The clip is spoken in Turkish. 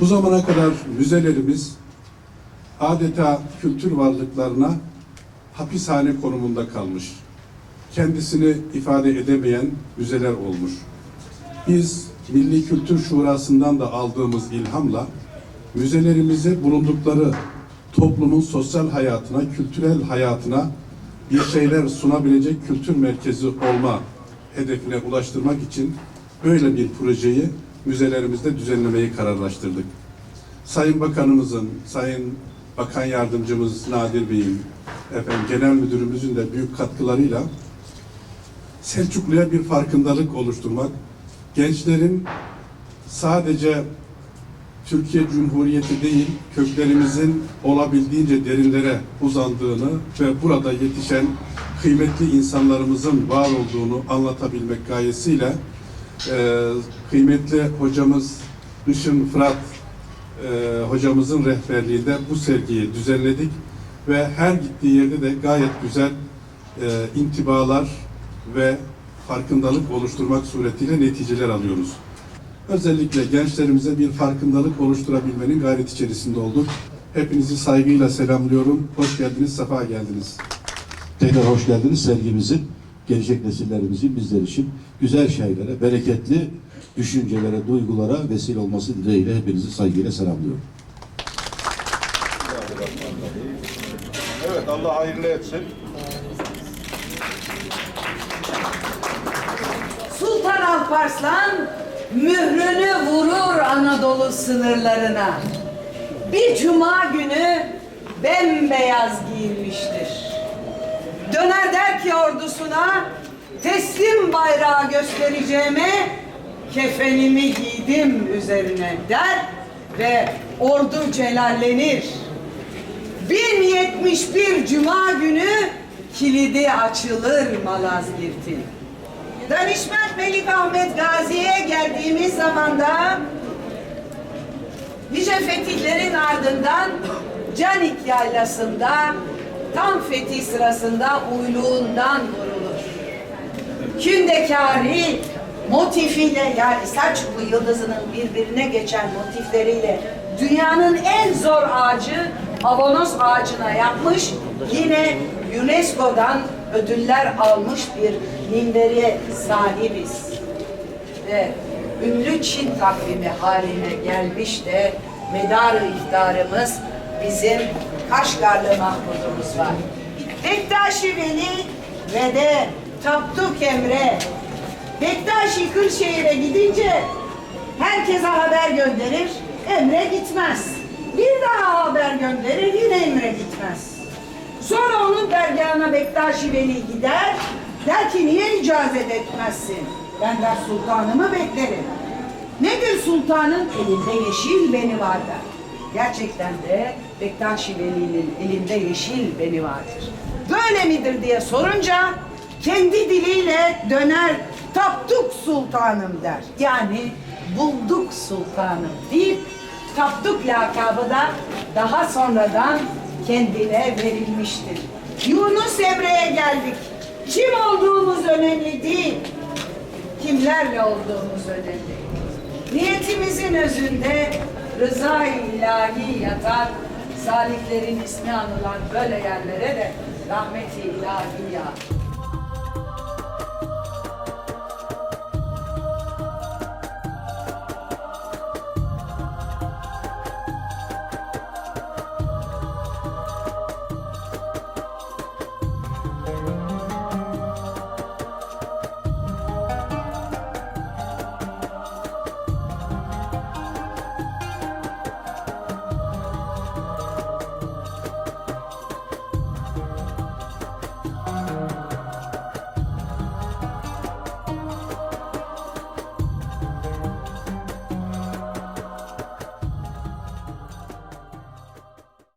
Bu zamana kadar müzelerimiz adeta kültür varlıklarına hapishane konumunda kalmış. Kendisini ifade edemeyen müzeler olmuş. Biz Milli Kültür Şurası'ndan da aldığımız ilhamla müzelerimizi bulundukları toplumun sosyal hayatına, kültürel hayatına bir şeyler sunabilecek kültür merkezi olma hedefine ulaştırmak için böyle bir projeyi müzelerimizde düzenlemeyi kararlaştırdık. Sayın Bakanımızın, Sayın Bakan Yardımcımız Nadir Bey'in, efendim Genel Müdürümüzün de büyük katkılarıyla Selçuklu'ya bir farkındalık oluşturmak, gençlerin sadece Türkiye Cumhuriyeti değil, köklerimizin olabildiğince derinlere uzandığını ve burada yetişen kıymetli insanlarımızın var olduğunu anlatabilmek gayesiyle e, kıymetli hocamız Işın Fırat e, hocamızın rehberliğinde bu sergiyi düzenledik ve her gittiği yerde de gayet güzel e, intibalar ve farkındalık oluşturmak suretiyle neticeler alıyoruz. Özellikle gençlerimize bir farkındalık oluşturabilmenin gayret içerisinde olduk. Hepinizi saygıyla selamlıyorum. Hoş geldiniz, sefa geldiniz. Tekrar hoş geldiniz sergimizin gelecek nesillerimizin bizler için güzel şeylere, bereketli düşüncelere, duygulara vesile olması dileğiyle hepinizi saygıyla selamlıyorum. Evet Allah hayırlı etsin. Sultan Alparslan mührünü vurur Anadolu sınırlarına. Bir cuma günü bembeyaz giyinmiştir. Döner der ki ordusuna teslim bayrağı göstereceğime kefenimi giydim üzerine der ve ordu celallenir. 1071 Cuma günü kilidi açılır Malazgirt'in. Danışment Melik Ahmet Gazi'ye geldiğimiz zamanda nice fetihlerin ardından Canik yaylasında tam fetih sırasında uyluğundan vurulur. Kündekari motifiyle yani Selçuklu yıldızının birbirine geçen motifleriyle dünyanın en zor ağacı Avanos ağacına yapmış. Yine UNESCO'dan ödüller almış bir minbere sahibiz. Ve ünlü Çin takvimi haline gelmiş de medarı iftarımız bizim Kaşgarlı Mahmud'umuz var. Bektaşi Veli ve de Tapduk Emre Bektaşi Kırşehir'e gidince herkese haber gönderir, Emre gitmez. Bir daha haber gönderir, yine Emre gitmez. Sonra onun dergahına Bektaşi Veli gider, der ki niye icazet etmezsin? Ben der sultanımı beklerim. Nedir sultanın? Elinde yeşil beni var der. Gerçekten de Bektaşi Veli'nin elinde yeşil beni vardır. Böyle midir diye sorunca kendi diliyle döner taptuk sultanım der. Yani bulduk sultanım deyip taptuk lakabı da daha sonradan kendine verilmiştir. Yunus Emre'ye geldik. Kim olduğumuz önemli değil. Kimlerle olduğumuz önemli. Niyetimizin özünde rıza-i ilahi yatar. Saliklerin ismi anılan böyle yerlere de rahmeti ilahi yağar.